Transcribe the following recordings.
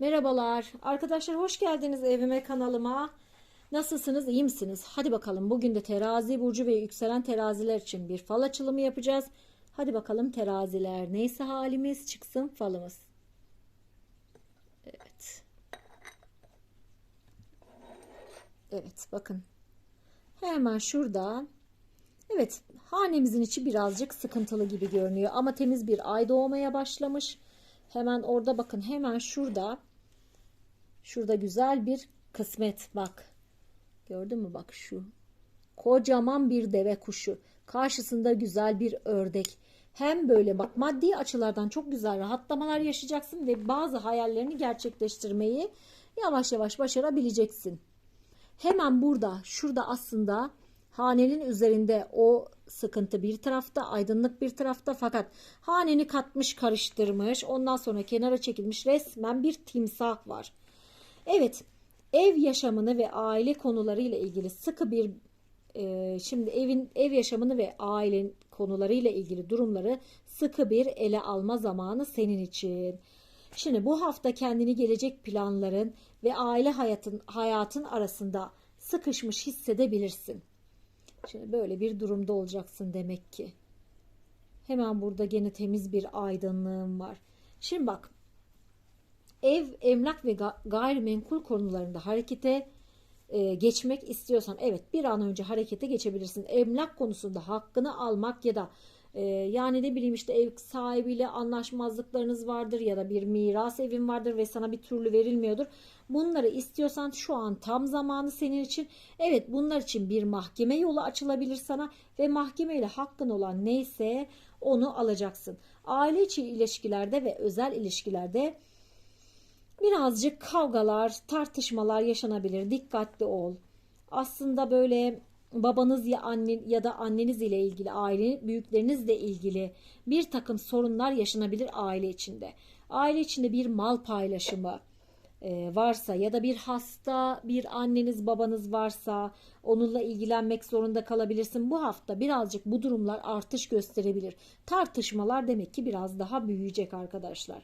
Merhabalar. Arkadaşlar hoş geldiniz evime kanalıma. Nasılsınız? iyi misiniz? Hadi bakalım bugün de terazi burcu ve yükselen teraziler için bir fal açılımı yapacağız. Hadi bakalım teraziler neyse halimiz çıksın falımız. Evet. Evet bakın. Hemen şurada. Evet hanemizin içi birazcık sıkıntılı gibi görünüyor ama temiz bir ay doğmaya başlamış. Hemen orada bakın hemen şurada şurada güzel bir kısmet bak. Gördün mü bak şu. Kocaman bir deve kuşu. Karşısında güzel bir ördek. Hem böyle bak maddi açılardan çok güzel rahatlamalar yaşayacaksın ve bazı hayallerini gerçekleştirmeyi yavaş yavaş başarabileceksin. Hemen burada şurada aslında hanenin üzerinde o sıkıntı bir tarafta aydınlık bir tarafta fakat haneni katmış karıştırmış ondan sonra kenara çekilmiş resmen bir timsah var. Evet ev yaşamını ve aile konularıyla ilgili sıkı bir e, şimdi evin ev yaşamını ve aile konularıyla ilgili durumları sıkı bir ele alma zamanı senin için. Şimdi bu hafta kendini gelecek planların ve aile hayatın hayatın arasında sıkışmış hissedebilirsin. Şimdi böyle bir durumda olacaksın demek ki. Hemen burada gene temiz bir aydınlığım var. Şimdi bak. Ev, emlak ve gayrimenkul konularında harekete e, geçmek istiyorsan evet bir an önce harekete geçebilirsin. Emlak konusunda hakkını almak ya da e, yani ne bileyim işte ev sahibiyle anlaşmazlıklarınız vardır ya da bir miras evin vardır ve sana bir türlü verilmiyordur. Bunları istiyorsan şu an tam zamanı senin için. Evet bunlar için bir mahkeme yolu açılabilir sana ve mahkemeyle hakkın olan neyse onu alacaksın. Aile içi ilişkilerde ve özel ilişkilerde birazcık kavgalar, tartışmalar yaşanabilir. Dikkatli ol. Aslında böyle babanız ya annen ya da anneniz ile ilgili aile büyüklerinizle ilgili bir takım sorunlar yaşanabilir aile içinde. Aile içinde bir mal paylaşımı e, varsa ya da bir hasta bir anneniz babanız varsa onunla ilgilenmek zorunda kalabilirsin. Bu hafta birazcık bu durumlar artış gösterebilir. Tartışmalar demek ki biraz daha büyüyecek arkadaşlar.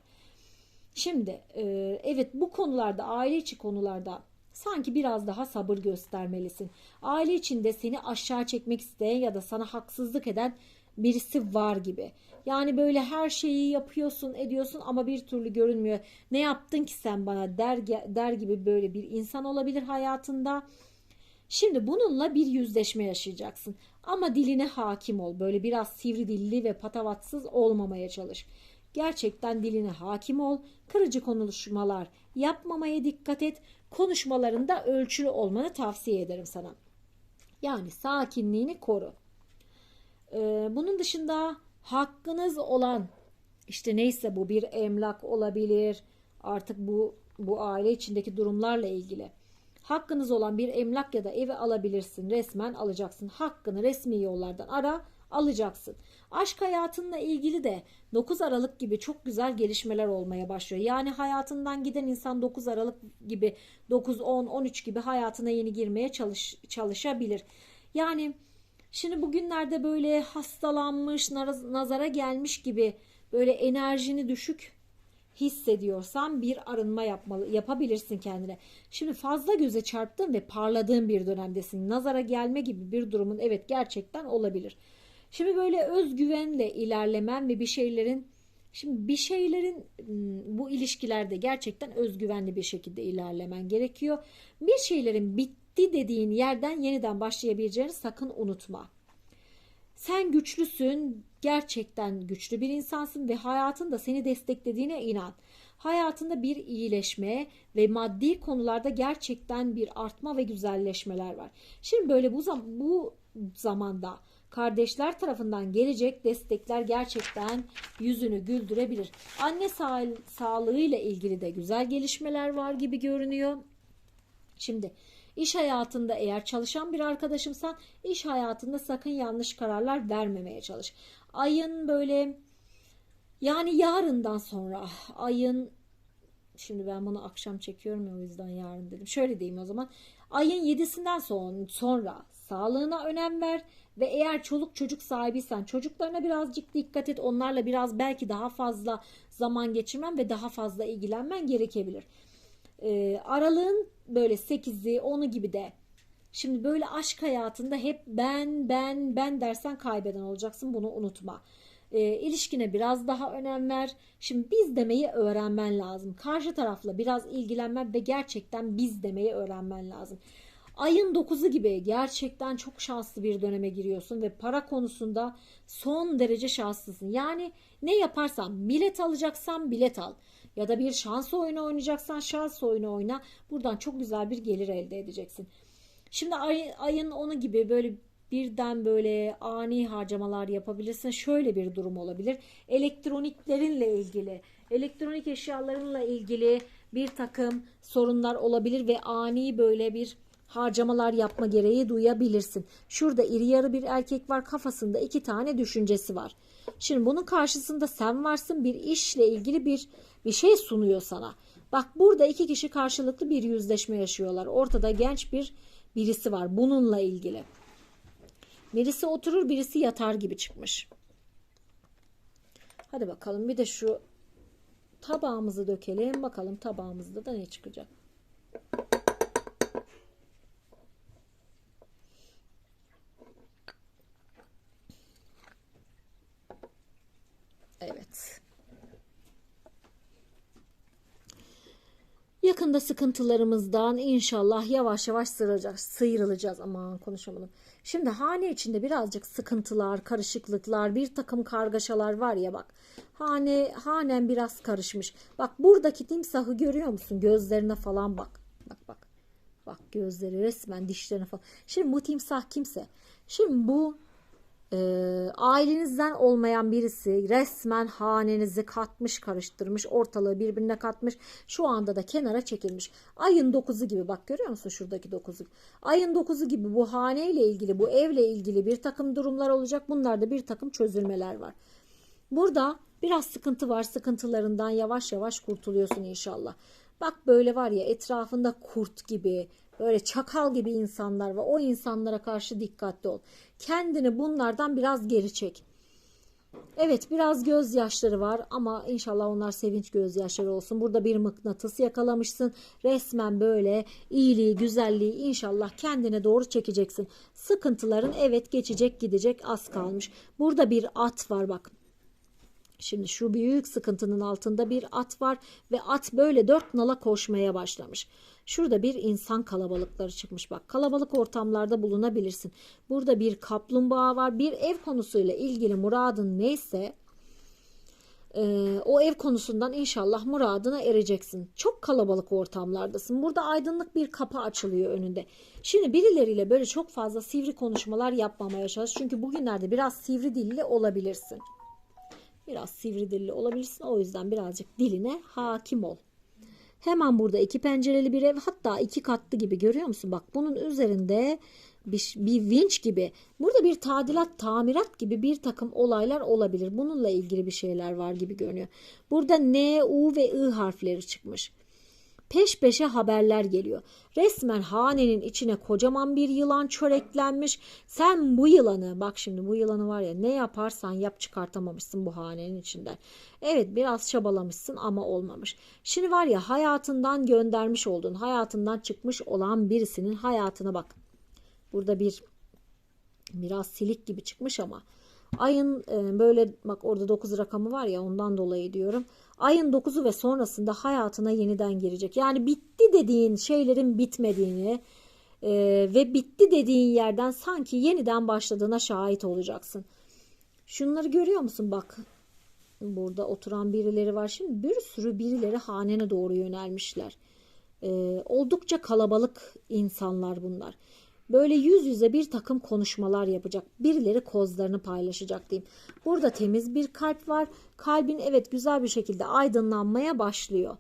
Şimdi e, evet bu konularda aile içi konularda sanki biraz daha sabır göstermelisin. Aile içinde seni aşağı çekmek isteyen ya da sana haksızlık eden birisi var gibi. Yani böyle her şeyi yapıyorsun, ediyorsun ama bir türlü görünmüyor. Ne yaptın ki sen bana der der gibi böyle bir insan olabilir hayatında. Şimdi bununla bir yüzleşme yaşayacaksın. Ama diline hakim ol. Böyle biraz sivri dilli ve patavatsız olmamaya çalış. Gerçekten diline hakim ol. Kırıcı konuşmalar yapmamaya dikkat et. Konuşmalarında ölçülü olmanı tavsiye ederim sana. Yani sakinliğini koru. Ee, bunun dışında hakkınız olan işte neyse bu bir emlak olabilir. Artık bu bu aile içindeki durumlarla ilgili. Hakkınız olan bir emlak ya da evi alabilirsin. Resmen alacaksın. Hakkını resmi yollardan ara alacaksın. Aşk hayatınla ilgili de 9 Aralık gibi çok güzel gelişmeler olmaya başlıyor. Yani hayatından giden insan 9 Aralık gibi 9, 10, 13 gibi hayatına yeni girmeye çalış, çalışabilir. Yani şimdi bugünlerde böyle hastalanmış, nazara gelmiş gibi böyle enerjini düşük hissediyorsan bir arınma yapmalı, yapabilirsin kendine. Şimdi fazla göze çarptın ve parladığın bir dönemdesin. Nazara gelme gibi bir durumun evet gerçekten olabilir. Şimdi böyle özgüvenle ilerlemen ve bir şeylerin şimdi bir şeylerin bu ilişkilerde gerçekten özgüvenli bir şekilde ilerlemen gerekiyor. Bir şeylerin bitti dediğin yerden yeniden başlayabileceğini sakın unutma. Sen güçlüsün, gerçekten güçlü bir insansın ve hayatın da seni desteklediğine inan. Hayatında bir iyileşme ve maddi konularda gerçekten bir artma ve güzelleşmeler var. Şimdi böyle bu, zam bu zamanda kardeşler tarafından gelecek destekler gerçekten yüzünü güldürebilir. Anne sağ sağlığıyla ilgili de güzel gelişmeler var gibi görünüyor. Şimdi iş hayatında eğer çalışan bir arkadaşımsan iş hayatında sakın yanlış kararlar vermemeye çalış. Ayın böyle yani yarından sonra ayın Şimdi ben bunu akşam çekiyorum ya o yüzden yarın dedim. Şöyle diyeyim o zaman. Ayın 7'sinden sonra Sağlığına önem ver ve eğer çoluk çocuk sahibiysen çocuklarına birazcık dikkat et. Onlarla biraz belki daha fazla zaman geçirmen ve daha fazla ilgilenmen gerekebilir. Ee, aralığın böyle 8'i 10'u gibi de Şimdi böyle aşk hayatında hep ben ben ben dersen kaybeden olacaksın bunu unutma. E, ilişkine biraz daha önem ver. Şimdi biz demeyi öğrenmen lazım. Karşı tarafla biraz ilgilenmen ve gerçekten biz demeyi öğrenmen lazım. Ayın 9'u gibi gerçekten çok şanslı bir döneme giriyorsun ve para konusunda son derece şanslısın. Yani ne yaparsan bilet alacaksan bilet al ya da bir şans oyunu oynayacaksan şans oyunu oyna. Buradan çok güzel bir gelir elde edeceksin. Şimdi ay, ayın 10'u gibi böyle birden böyle ani harcamalar yapabilirsin. Şöyle bir durum olabilir. Elektroniklerinle ilgili, elektronik eşyalarınla ilgili bir takım sorunlar olabilir ve ani böyle bir harcamalar yapma gereği duyabilirsin. Şurada iri yarı bir erkek var kafasında iki tane düşüncesi var. Şimdi bunun karşısında sen varsın bir işle ilgili bir bir şey sunuyor sana. Bak burada iki kişi karşılıklı bir yüzleşme yaşıyorlar. Ortada genç bir birisi var bununla ilgili. Birisi oturur birisi yatar gibi çıkmış. Hadi bakalım bir de şu tabağımızı dökelim. Bakalım tabağımızda da ne çıkacak. Evet. Yakında sıkıntılarımızdan inşallah yavaş yavaş sıyrılacağız. sıyrılacağız. Aman konuşamadım. Şimdi hane içinde birazcık sıkıntılar, karışıklıklar, bir takım kargaşalar var ya bak. Hane hanen biraz karışmış. Bak buradaki timsahı görüyor musun? Gözlerine falan bak. Bak bak. Bak gözleri resmen dişlerine falan. Şimdi bu timsah kimse. Şimdi bu e, ailenizden olmayan birisi resmen hanenizi katmış karıştırmış ortalığı birbirine katmış şu anda da kenara çekilmiş. Ayın 9'u gibi bak görüyor musun şuradaki 9'u ayın 9'u gibi bu haneyle ilgili bu evle ilgili bir takım durumlar olacak. Bunlarda bir takım çözülmeler var. Burada biraz sıkıntı var. Sıkıntılarından yavaş yavaş kurtuluyorsun inşallah. Bak böyle var ya etrafında kurt gibi böyle çakal gibi insanlar var. O insanlara karşı dikkatli ol. Kendini bunlardan biraz geri çek. Evet biraz gözyaşları var ama inşallah onlar sevinç gözyaşları olsun. Burada bir mıknatıs yakalamışsın. Resmen böyle iyiliği, güzelliği inşallah kendine doğru çekeceksin. Sıkıntıların evet geçecek gidecek az kalmış. Burada bir at var bak. Şimdi şu büyük sıkıntının altında bir at var ve at böyle dört nala koşmaya başlamış. Şurada bir insan kalabalıkları çıkmış bak. Kalabalık ortamlarda bulunabilirsin. Burada bir kaplumbağa var. Bir ev konusuyla ilgili muradın neyse e, o ev konusundan inşallah muradına ereceksin. Çok kalabalık ortamlardasın. Burada aydınlık bir kapı açılıyor önünde. Şimdi birileriyle böyle çok fazla sivri konuşmalar yapmamaya çalış. Çünkü bugünlerde biraz sivri dilli olabilirsin. Biraz sivri dilli olabilirsin. O yüzden birazcık diline hakim ol. Hemen burada iki pencereli bir ev hatta iki katlı gibi görüyor musun? Bak bunun üzerinde bir, bir vinç gibi burada bir tadilat tamirat gibi bir takım olaylar olabilir. Bununla ilgili bir şeyler var gibi görünüyor. Burada N, U ve I harfleri çıkmış. Peş peşe haberler geliyor. Resmen hanenin içine kocaman bir yılan çöreklenmiş. Sen bu yılanı bak şimdi bu yılanı var ya ne yaparsan yap çıkartamamışsın bu hanenin içinden. Evet biraz çabalamışsın ama olmamış. Şimdi var ya hayatından göndermiş olduğun hayatından çıkmış olan birisinin hayatına bak. Burada bir biraz silik gibi çıkmış ama ayın e, böyle bak orada 9 rakamı var ya ondan dolayı diyorum ayın 9'u ve sonrasında hayatına yeniden girecek. Yani bitti dediğin şeylerin bitmediğini e, ve bitti dediğin yerden sanki yeniden başladığına şahit olacaksın. Şunları görüyor musun bak burada oturan birileri var. Şimdi bir sürü birileri hanene doğru yönelmişler. E, oldukça kalabalık insanlar bunlar. Böyle yüz yüze bir takım konuşmalar yapacak. Birileri kozlarını paylaşacak diyeyim. Burada temiz bir kalp var. Kalbin evet güzel bir şekilde aydınlanmaya başlıyor.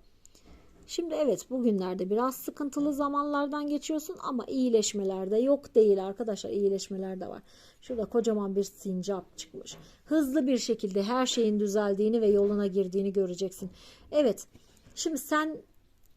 Şimdi evet bugünlerde biraz sıkıntılı zamanlardan geçiyorsun ama iyileşmeler de yok değil arkadaşlar iyileşmeler de var. Şurada kocaman bir sincap çıkmış. Hızlı bir şekilde her şeyin düzeldiğini ve yoluna girdiğini göreceksin. Evet şimdi sen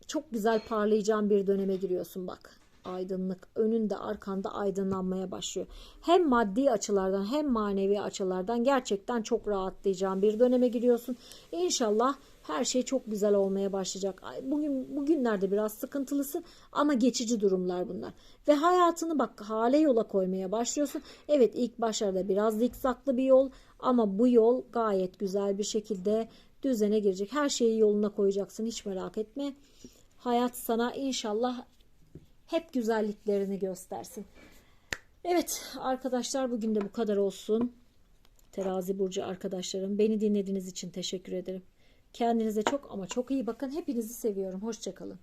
çok güzel parlayacağın bir döneme giriyorsun bak. Aydınlık. Önünde arkanda aydınlanmaya başlıyor. Hem maddi açılardan hem manevi açılardan gerçekten çok rahatlayacağın bir döneme giriyorsun. İnşallah her şey çok güzel olmaya başlayacak. Ay, Bugün bugünlerde biraz sıkıntılısın ama geçici durumlar bunlar. Ve hayatını bak hale yola koymaya başlıyorsun. Evet ilk başlarda biraz zikzaklı bir yol ama bu yol gayet güzel bir şekilde düzene girecek. Her şeyi yoluna koyacaksın hiç merak etme. Hayat sana inşallah hep güzelliklerini göstersin. Evet arkadaşlar bugün de bu kadar olsun. Terazi burcu arkadaşlarım beni dinlediğiniz için teşekkür ederim. Kendinize çok ama çok iyi bakın. Hepinizi seviyorum. Hoşçakalın.